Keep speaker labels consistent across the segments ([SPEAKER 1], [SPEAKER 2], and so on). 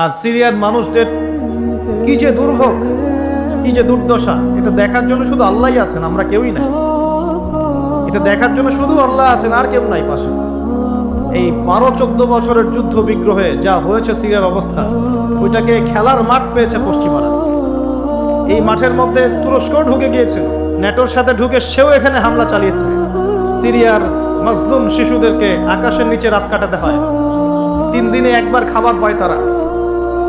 [SPEAKER 1] আর সিরিয়ার মানুষদের কি যে দুর্ভোগ, কি যে দুর্দশা, এটা দেখার জন্য শুধু আল্লাহ আছেন, আমরা কেউই নাই। এটা দেখার জন্য শুধু আল্লাহ আছেন, আর কেউ নাই পাশে। এই বারো চোদ্দ বছরের যুদ্ধ বিগ্রহে যা হয়েছে সিরিয়ার অবস্থা, ওইটাকে খেলার মাঠ পেয়েছে পশ্চিমারা। এই মাঠের মধ্যে তুরস্ক ঢুকে গিয়েছিল নেটোর সাথে ঢুকে সেও এখানে হামলা চালিয়েছে। সিরিয়ার মাজলুম শিশুদেরকে আকাশের নিচে রাত কাটাতে হয়। তিন দিনে একবার খাবার পায় তারা।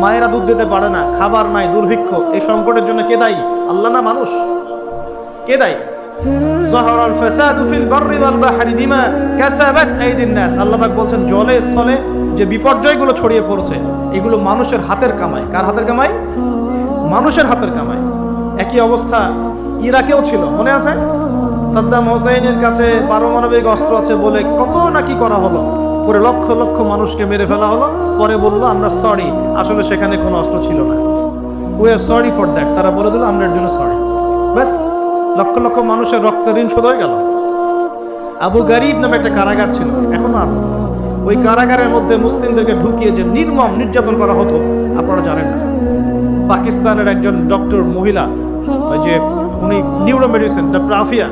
[SPEAKER 1] মায়েরা দুধ দিতে পারে না, খাবার নাই, দুর্ভিক্ষ। এই সংকটের জন্য কে দায়ী? আল্লাহ না মানুষ? কে দায়ী? বলছেন, জলে, স্থলে যে বিপর্যয়গুলো ছড়িয়ে পড়ছে, এগুলো মানুষের হাতের কার হাতের কামায় মানুষের হাতের একই অবস্থা ছিল, মনে সাদ্দাম কাছে পারমাণবিক অস্ত্র আছে বলে কত নাকি করা হলো? পরে লক্ষ লক্ষ মানুষকে মেরে ফেলা হলো, পরে বলল, আমরা সরি আসলে সেখানে কোনো অস্ত্র ছিল না। We are sorry for that তারা বলে দিল, আমরা জন্য সরি ব্যাস, লক্ষ লক্ষ মানুষের রক্ত ঋণ শোধ হয়ে গেল। আবু গরিব নামে একটা কারাগার ছিল, এখনও আছে। ওই কারাগারের মধ্যে মুসলিমদেরকে ঢুকিয়ে যে নির্মম নির্যাতন করা হতো, আপনারা জানেন না। পাকিস্তানের একজন ডক্টর মহিলা, ওই যে উনি নিউরো মেডিসিন ডক্টর আফিয়া,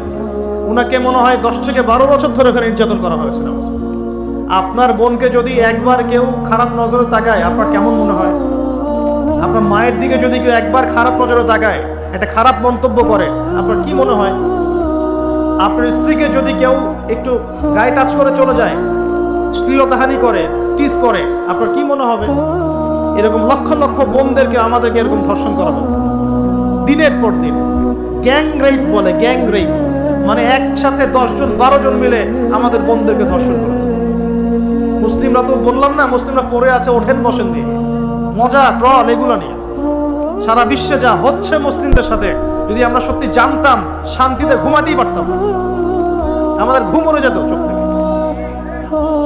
[SPEAKER 1] উনাকে মনে হয় দশ থেকে বারো বছর ধরে ওখানে নির্যাতন করা হয়েছিল। আপনার বোনকে যদি একবার কেউ খারাপ নজরে তাকায়, আপনার কেমন মনে হয়? আপনার মায়ের দিকে যদি কেউ একবার খারাপ নজরে তাকায়, একটা খারাপ মন্তব্য করে, আপনার কি মনে হয়? আপনার স্ত্রীকে যদি কেউ একটু গায়ে টাচ করে চলে যায়, শ্লীলতাহানি করে টিস করে, আপনার কি মনে হবে? এরকম লক্ষ লক্ষ বোনদেরকে আমাদেরকে এরকম ধর্ষণ করা হচ্ছে দিনের পর দিন। গ্যাং রেপ বলে, গ্যাং রেপ। মানে একসাথে দশজন, বারো জন মিলে আমাদের বোনদেরকে ধর্ষণ করেছে। মুসলিমরা তো বললাম না, মুসলিমরা পড়ে আছে, ওঠেন বসেন দিয়ে মজা, ট্রল, এগুলো নিয়ে। সারা বিশ্বে যা হচ্ছে মুসলিমদের সাথে, যদি আমরা সত্যি জানতাম, শান্তিতে ঘুমাতেই পারতাম। আমাদের ঘুম উড়ে যেত চোখ থেকে।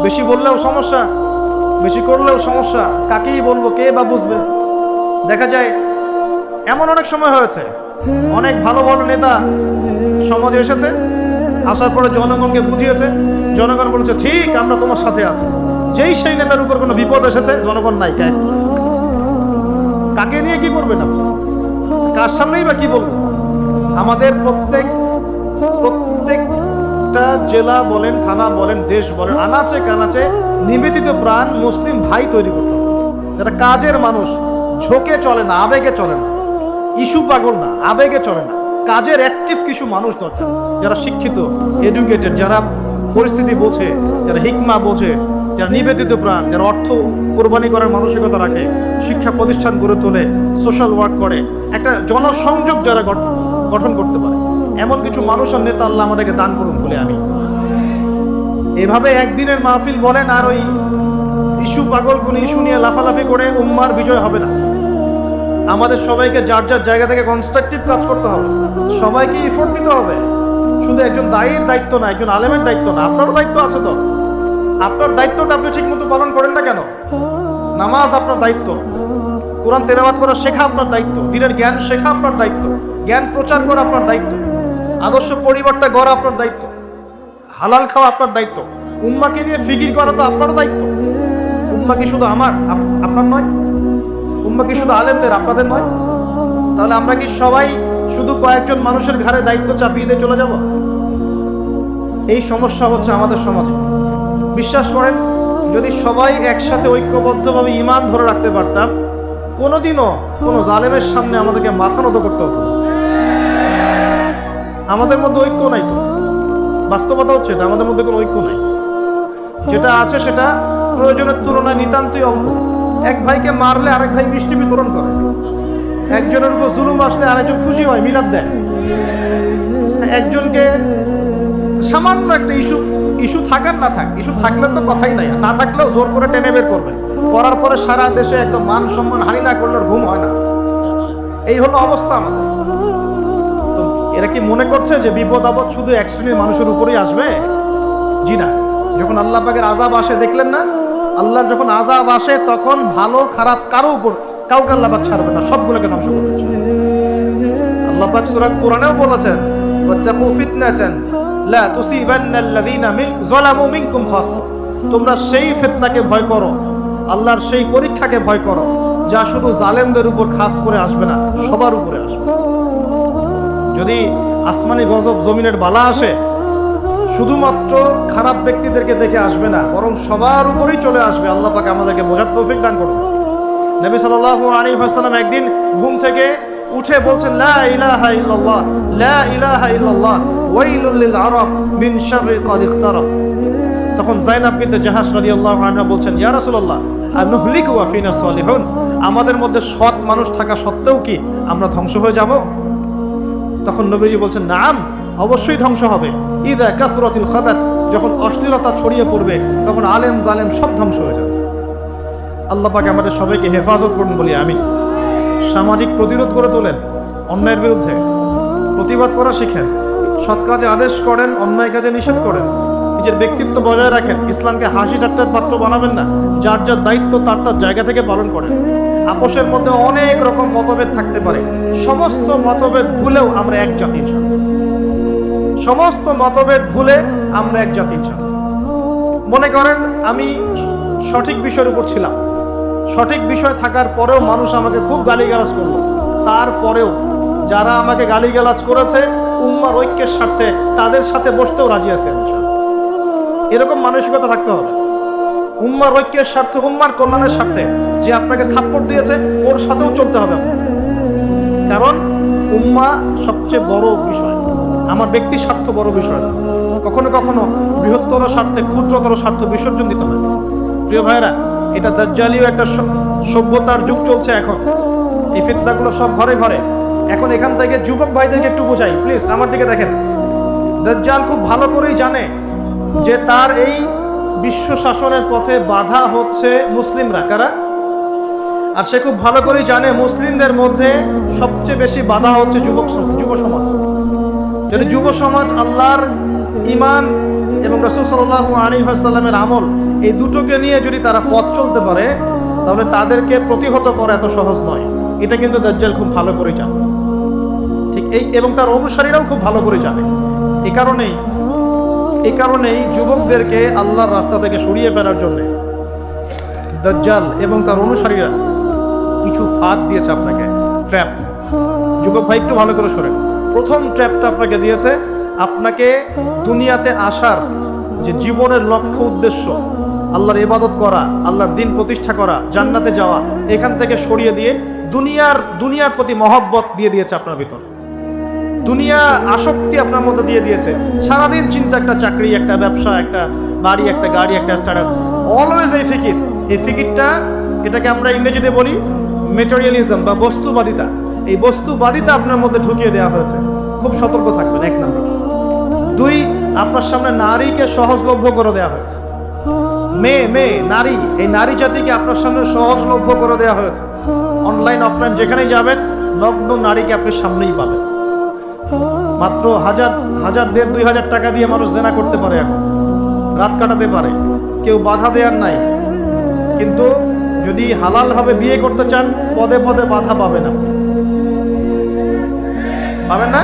[SPEAKER 1] বেশি বললেও সমস্যা, বেশি করলেও সমস্যা, কাকেই বলব, কে বা বুঝবে? দেখা যায়, এমন অনেক সময় হয়েছে, অনেক ভালো ভালো নেতা সমাজে এসেছে আসার পরে জনগণকে বুঝিয়েছে। জনগণ বলেছে, ঠিক, আমরা তোমার সাথে আছি। যেই সেই নেতার উপর কোনো বিপদ এসেছে, জনগণ নাই কে? কাকে নিয়ে কি করবেন আপনি? কার সামনেই বা কি বলব আমাদের প্রত্যেক প্রত্যেকটা জেলা বলেন, থানা বলেন, দেশ বলেন, আনাচে কানাচে নিবেদিত প্রাণ মুসলিম ভাই তৈরি করতে যারা কাজের মানুষ, ঝোঁকে চলে না, আবেগে চলে না। ইস্যু পাগল না, আবেগে চলে না। কাজের অ্যাক্টিভ কিছু মানুষ দরকার। যারা শিক্ষিত এডুকেটেড যারা পরিস্থিতি বোঝে, যারা হিকমা বোঝে, যারা নিবেদিত প্রাণ, যারা অর্থ কোরবানি করার মানসিকতা রাখে, শিক্ষা প্রতিষ্ঠান গড়ে তোলে সোশ্যাল ওয়ার্ক করে, একটা জনসংযোগ যারা গঠ- গঠন করতে পারে। এমন কিছু মানুষ আর নেতা আল্লাহ আমাদেরকে দান করুন বলে আমি। এভাবে একদিনের মাহফিল বলেন আর ওই ইস্যু পাগল কোন ইস্যু নিয়ে লাফালাফি করে উম্মার বিজয় হবে না। আমাদের সবাইকে যার যার জায়গা থেকে কনস্ট্রাকটিভ কাজ করতে হবে। সবাইকে এফোর্ট দিতে হবে। শুধু একজন দায়ীর দায়িত্ব না, একজন আলেমের দায়িত্ব না, আপনারও দায়িত্ব আছে তো। আপনার দায়িত্বটা আপনি ঠিক মতো পালন করেন না কেন? নামাজ আপনার দায়িত্ব। কোরআন তেলাওয়াত করা শেখা আপনার দায়িত্ব। দিনের জ্ঞান শেখা আপনার দায়িত্ব। জ্ঞান প্রচার করা আপনার দায়িত্ব। আদর্শ পরিবারটা গড়া আপনার দায়িত্ব। হালাল খাওয়া আপনার দায়িত্ব। উম্মাকে নিয়ে ফিকির করা তো আপনার দায়িত্ব। উম্মা কি শুধু আমার? আপনার নয়? উম্মা কি শুধু আলেমদের, আপনাদের নয়? তাহলে আমরা কি সবাই শুধু কয়েকজন মানুষের ঘাড়ে দায়িত্ব চাপিয়ে দিয়ে চলে যাব? এই সমস্যা হচ্ছে আমাদের সমাজে। বিশ্বাস করেন, যদি সবাই একসাথে ঐক্যবদ্ধভাবে ইমান ধরে রাখতে পারতাম, কোনোদিনও কোনো জালেমের সামনে আমাদেরকে মাথা নত করতে হতো আমাদের মধ্যে ঐক্য নাই তো। বাস্তবতা হচ্ছে এটা, আমাদের মধ্যে কোনো ঐক্য নাই। যেটা আছে সেটা প্রয়োজনের তুলনায় নিতান্তই অল্প এক ভাইকে মারলে আরেক ভাই মিষ্টি বিতরণ করে। একজনের উপর জুলুম আসলে আরেকজন খুশি হয়, মিলাদ দেয়। একজনকে সামান্য একটা ইস্যু ইস্যু থাকার না থাক, ইস্যু থাকলে তো কথাই নাই, না থাকলেও জোর করে টেনে বের করবে। করার পরে সারা দেশে একদম মান সম্মান হানি না করলে ঘুম হয় না। এই হলো অবস্থা আমাদের। তো এরা কি মনে করছে যে বিপদ আপদ শুধু এক শ্রেণির মানুষের উপরেই আসবে? জি না। যখন আল্লাহ পাকের আজাব আসে, দেখলেন না? আল্লাহর যখন আজাব আসে, তখন ভালো, খারাপ কারও উপর কাউকে আল্লাহ পাক ছাড়বে না, সবগুলোকে ধ্বংস করবে আল্লাহ পাক সূরা কোরআনেও বলেছেন ওয়াত্তাকু ফিতনাতান লা তুসিবান্নাল্লাযীনা মিন, যালামু মিনকুম খাসসা। তোমরা সেই ফিতনাকে ভয় করো, আল্লাহর সেই পরীক্ষাকে ভয় করো, যা শুধু জালেমদের উপর খাস করে আসবে না, সবার উপরে আসবে। যদি আসমানি গজব জমিনের বালা আসে শুধুমাত্র খারাপ ব্যক্তিদেরকে দেখে আসবে না, বরং সবার উপরেই চলে আসবে। আল্লাহ পাকে আমাদেরকে বোঝার তৌফিক দান করুন। নবী সাল্লাল্লাহু আলাইহি ওয়াসাল্লাম একদিন ঘুম থেকে উঠে বলছেন, লা ইলাহা ইল্লাল্লাহ, লা ইলাহা ইল্লাল্লাহ, ওয়াইলুল লিল আরব মিন শাররি ক্বাদ ইখতারাব তখন জাইনাব বিনতে জাহাজ রাদিয়াল্লাহু আনহা বলছেন, ইয়া রাসূলুল্লাহ, আনুহলিকু ওয়া ফিনা সালিহুন, আমাদের মধ্যে সৎ মানুষ থাকা সত্ত্বেও কি আমরা ধ্বংস হয়ে যাব? তখন নবীজি বলছেন, নাম অবশ্যই ধ্বংস হবে। ইদা কাসরাতিল খাবাস, যখন অশ্লীলতা ছড়িয়ে পড়বে, তখন আলেম জালেম সব ধ্বংস হয়ে যাবে। আল্লাহ পাক আমাদের সবাইকে হেফাজত করুন বলি আমি সামাজিক প্রতিরোধ করে তোলেন, অন্যায়ের বিরুদ্ধে প্রতিবাদ করা শিখেন, সৎ কাজে আদেশ করেন, অন্যায় কাজে নিষেধ করেন, নিজের ব্যক্তিত্ব বজায় রাখেন, ইসলামকে হাসি ঠাট্টার পাত্র বানাবেন না, যার যার দায়িত্ব তার তার জায়গা থেকে পালন করেন। আপোষের মধ্যে অনেক রকম মতভেদ থাকতে পারে, সমস্ত মতভেদ ভুলেও আমরা এক জাতি। সমস্ত মতভেদ ভুলে আমরা এক জাতি। মনে করেন, আমি সঠিক বিষয়ের উপর ছিলাম। সঠিক বিষয় থাকার পরেও মানুষ আমাকে খুব গালিগালাজ করল। তারপরেও যারা আমাকে গালিগালাজ করেছে, উম্মার ঐক্যের স্বার্থে তাদের সাথে বসতেও রাজি আছে এরকম মানসিকতা থাকতে হবে। উম্মার ঐক্যের স্বার্থে, উম্মার কল্যাণের স্বার্থে যে আপনাকে থাপ্পড় দিয়েছে, ওর সাথেও চলতে হবে। কারণ উম্মা সবচেয়ে বড় বিষয়। আমার ব্যক্তি স্বার্থ বড় বিষয়। কখনো কখনো বৃহত্তর স্বার্থে ক্ষুদ্রতর স্বার্থ বিসর্জন দিতে হয়। প্রিয় ভাইরা এটা দাজ্জালীয় একটা সভ্যতার যুগ চলছে এখন। এই ফিতনাগুলো সব ঘরে ঘরে। এখন এখান থেকে যুবক ভাইদেরকে একটু বোঝাই। প্লিজ, আমার দিকে দেখেন। দাজ্জাল খুব ভালো করেই জানে যে তার এই বিশ্ব শাসনের পথে বাধা হচ্ছে মুসলিমরা। কারা? আর সে খুব ভালো করেই জানে মুসলিমদের মধ্যে সবচেয়ে বেশি বাধা হচ্ছে যুবক যুব সমাজ। যদি যুব সমাজ, আল্লাহর ইমান এবং রসুল সাল্লাহ আলী সাল্লামের আমল, এই দুটোকে নিয়ে যদি তারা পথ চলতে পারে, তাহলে তাদেরকে প্রতিহত করা এত সহজ নয়। এটা কিন্তু দাজ্জাল খুব ভালো করে জানে। ঠিক এই, এবং তার অনুসারীরাও খুব ভালো করে জানে। এই কারণেই এই কারণেই যুবকদেরকে আল্লাহর রাস্তা থেকে সরিয়ে ফেলার জন্য দাজ্জাল এবং তার অনুসারীরা কিছু ফাঁদ দিয়েছে আপনাকে। ট্র্যাপ যুবক ভাই, একটু ভালো করে শোনেন। প্রথম ট্র্যাপটা আপনাকে দিয়েছে, আপনাকে দুনিয়াতে আসার যে জীবনের লক্ষ্য উদ্দেশ্য, আল্লাহর ইবাদত করা, আল্লাহর দিন প্রতিষ্ঠা করা, জান্নাতে যাওয়া, এখান থেকে সরিয়ে দিয়ে দুনিয়ার দুনিয়ার প্রতি মহব্বত দিয়ে দিয়েছে আপনার ভিতর। দুনিয়া আসক্তি আপনার মধ্যে দিয়ে দিয়েছে। সারাদিন চিন্তা, একটা চাকরি, একটা ব্যবসা, একটা বাড়ি, একটা গাড়ি, একটা স্ট্যাটাস অলওয়েজ এই ফিকির। এই ফিকিরটা, এটাকে আমরা ইংরেজিতে বলি মেটেরিয়ালিজম বা বস্তুবাদিতা। এই বস্তুবাদিতা আপনার মধ্যে ঢুকিয়ে দেওয়া হয়েছে। খুব সতর্ক থাকবেন, এক নম্বর। দুই, আপনার সামনে নারীকে সহজলভ্য করে দেওয়া হয়েছে। মেয়ে মেয়ে, নারী, এই নারী জাতিকে আপনার সামনে সহজলভ্য করে দেওয়া হয়েছে। অনলাইন, অফলাইন, যেখানেই যাবেন, নগ্ন নারীকে আপনি সামনেই পাবেন। মাত্র হাজার হাজার দেড়, দুই হাজার টাকা দিয়ে মানুষ জেনা করতে পারে এখন। রাত কাটাতে পারে। কেউ বাধা দেওয়ার নাই। কিন্তু যদি হালালভাবে বিয়ে করতে চান, পদে পদে বাধা পাবেন আপনি। পাবেন না?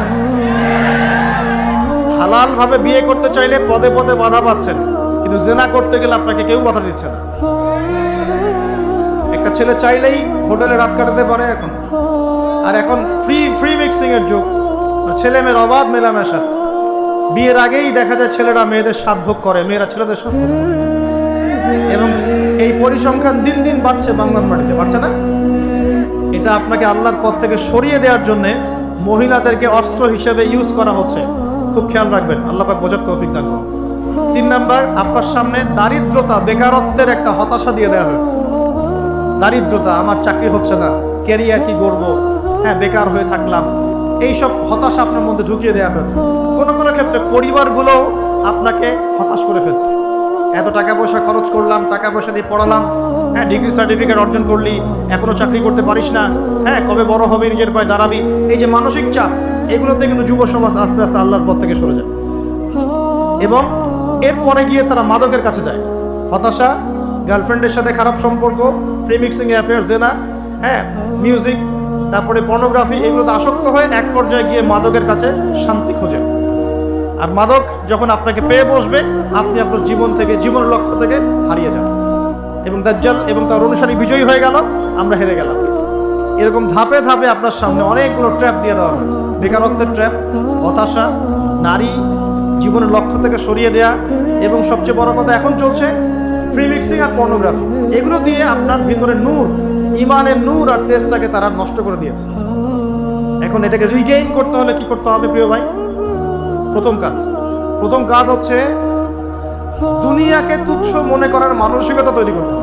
[SPEAKER 1] হালালভাবে বিয়ে করতে চাইলে পদে পদে বাধা পাচ্ছেন, কিন্তু জেনা করতে গেলে আপনাকে কেউ বাধা দিচ্ছে না। একটা ছেলে চাইলেই হোটেলে রাত কাটাতে পারে এখন। আর এখন ফ্রি ফ্রি মিক্সিং এর যুগ। ছেলে মেয়ের অবাধ মেলামেশা। বিয়ের আগেই দেখা যায় ছেলেরা মেয়েদের স্বাদ ভোগ করে, মেয়েরা ছেলেদের ভোগ এবং এই পরিসংখ্যান দিন দিন বাড়ছে বাংলার মাটিতে, বাড়ছে না? এটা আপনাকে আল্লাহর পথ থেকে সরিয়ে দেওয়ার জন্য মহিলাদেরকে অস্ত্র হিসেবে ইউজ করা হচ্ছে। খুব খেয়াল রাখবেন, আল্লাহ পাক বোঝার তৌফিক দান তিন নাম্বার, আপনার সামনে দারিদ্রতা, বেকারত্বের একটা হতাশা দিয়ে দেওয়া হয়েছে। দারিদ্রতা, আমার চাকরি হচ্ছে না ক্যারিয়ার কি করব হ্যাঁ বেকার হয়ে থাকলাম। এইসব হতাশা আপনার মধ্যে ঢুকিয়ে দেওয়া হয়েছে। কোনো কোনো ক্ষেত্রে পরিবারগুলোও আপনাকে হতাশ করে ফেলছে। এত টাকা পয়সা খরচ করলাম, টাকা পয়সা দিয়ে পড়ালাম হ্যাঁ ডিগ্রি সার্টিফিকেট অর্জন করলি, এখনও চাকরি করতে পারিস না। হ্যাঁ কবে বড় হবে, নিজের পায়ে দাঁড়াবি। এই যে মানসিক চাপ, এগুলোতে কিন্তু যুব সমাজ আস্তে আস্তে আল্লাহর পথ থেকে সরে যায়। এবং এরপরে গিয়ে তারা মাদকের কাছে যায়। হতাশা গার্লফ্রেন্ডের সাথে খারাপ সম্পর্ক প্রেমিক্সিং অ্যাফেয়ার জেনা হ্যাঁ মিউজিক তারপরে পর্নোগ্রাফি এগুলোতে আসক্ত হয়ে এক পর্যায়ে গিয়ে মাদকের কাছে শান্তি খোঁজে। আর মাদক যখন আপনাকে পেয়ে বসবে, আপনি আপনার জীবন থেকে, জীবন লক্ষ্য থেকে হারিয়ে যান এবং দাজ্জাল এবং তার অনুসারী বিজয়ী হয়ে গেল, আমরা হেরে গেলাম। এরকম ধাপে ধাপে আপনার সামনে অনেকগুলো ট্র্যাপ দিয়ে দেওয়া হয়েছে। বেকারত্বের ট্র্যাপ হতাশা, নারী, জীবনের লক্ষ্য থেকে সরিয়ে দেয়া এবং সবচেয়ে বড় কথা এখন চলছে ফ্রি মিক্সিং আর পর্নোগ্রাফি এগুলো দিয়ে আপনার ভিতরে নূর, ইমানের নূর আর তেজটাকে তারা নষ্ট করে দিয়েছে। এখন এটাকে রিগেইন করতে হলে কি করতে হবে প্রিয় ভাই? প্রথম কাজ। প্রথম কাজ হচ্ছে দুনিয়াকে তুচ্ছ মনে করার মানসিকতা তৈরি করতে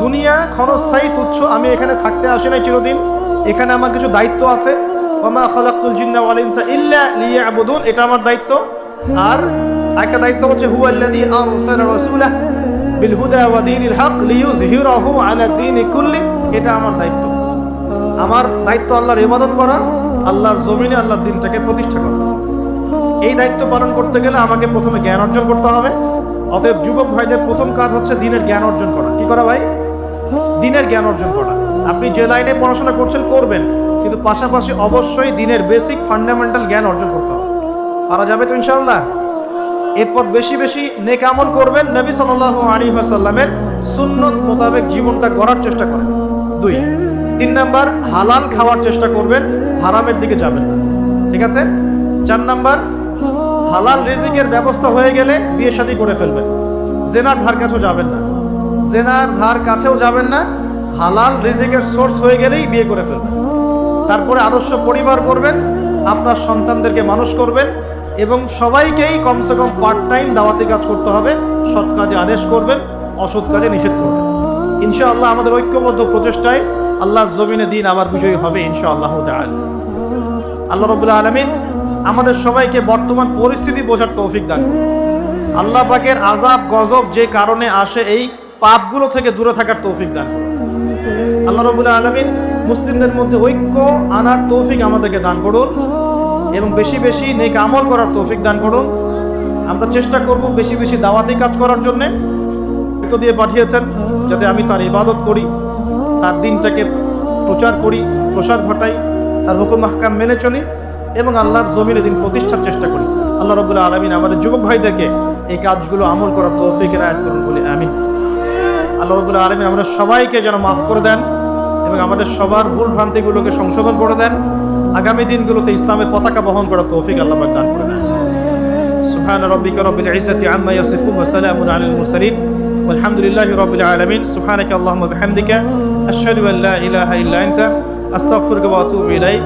[SPEAKER 1] দুনিয়া ক্ষণস্থায়ী তুচ্ছ, আমি এখানে থাকতে আসি নাই চিরদিন। এখানে আমার কিছু দায়িত্ব আছে। এটা আমার দায়িত্ব। আমার দায়িত্ব আল্লাহর ইবাদত করা, আল্লাহর জমিনে আল্লাহর দিনটাকে প্রতিষ্ঠা করা। এই দায়িত্ব পালন করতে গেলে আমাকে প্রথমে জ্ঞান অর্জন করতে হবে। অতএব যুবক ভাইদের প্রথম কাজ হচ্ছে দিনের জ্ঞান অর্জন করা। কি করা ভাই? দিনের জ্ঞান অর্জন করা। আপনি যে লাইনে পড়াশোনা করছেন, করবেন, কিন্তু পাশাপাশি অবশ্যই দিনের বেসিক ফান্ডামেন্টাল জ্ঞান অর্জন করতে হবে। পারা যাবে তো ইনশাআল্লাহ? এরপর বেশি বেশি নেক আমল করবেন নবী সাল্লাল্লাহু আলাইহি ওয়াসাল্লামের সুন্নত মোতাবেক জীবনটা গড়ার চেষ্টা করেন। দুই। তিন নাম্বার, হালাল খাওয়ার চেষ্টা করবেন, হারামের দিকে যাবেন। ঠিক আছে? চার নাম্বার হালাল রিজিকের ব্যবস্থা হয়ে গেলে বিয়ে শাদী করে ফেলবেন। জেনার ধার কাছেও যাবেন না। জেনার ধার কাছেও যাবেন না। হালাল রিজিকের সোর্স হয়ে গেলেই বিয়ে করে ফেলবেন। তারপরে আদর্শ পরিবার করবেন আপনার সন্তানদেরকে মানুষ করবেন এবং সবাইকেই কমসে কম পার্ট টাইম দাওয়াতি কাজ করতে হবে, সৎ কাজে আদেশ করবেন, অসৎ কাজে নিষেধ করবেন। ইনশাআল্লাহ আমাদের ঐক্যবদ্ধ প্রচেষ্টায় আল্লাহর জমিনে দিন আমার বিজয়ী হবে ইনশাআল্লাহ তাআলা। আল্লাহ রবুল্লা আলমিন আমাদের সবাইকে বর্তমান পরিস্থিতি বোঝার তৌফিক দান। আল্লাহ পাকের আজাব গজব যে কারণে আসে, এই পাপগুলো থেকে দূরে থাকার তৌফিক দান। আল্লাহ রবুল্লা আলমিন মুসলিমদের মধ্যে ঐক্য আনার তৌফিক আমাদেরকে দান করুন এবং বেশি বেশি নেক আমল করার তৌফিক দান করুন আমরা চেষ্টা করব বেশি বেশি দাওয়াতি কাজ করার জন্যে তো দিয়ে পাঠিয়েছেন যাতে আমি তার ইবাদত করি, তার দিনটাকে প্রচার করি, প্রসার ঘটাই, তার হুকুম মাহকাম মেনে চলি এবং আল্লাহর জমিনে দিন প্রতিষ্ঠার চেষ্টা করি আল্লাহ রবুল্লা আলমিন আমাদের যুবক ভাইদেরকে এই কাজগুলো আমল করার তৌফিকের আয়াত করুন বলে আমিন আল্লাহ রবুল্লা আলমিন আমাদের সবাইকে যেন মাফ করে দেন এবং আমাদের সবার ভুল ভ্রান্তিগুলোকে সংশোধন করে দেন আগামী দিনগুলোতে ইসলামের পতাকা বহন করার তৌফিক আল্লাহ পাক দান করে দেন سبحان ربك رب العزة عما يصفون وسلام على المرسلين والحمد لله رب العالمين سبحانك اللهم وبحمدك أشهد أن لا إله إلا أنت أستغفرك وأتوب إليك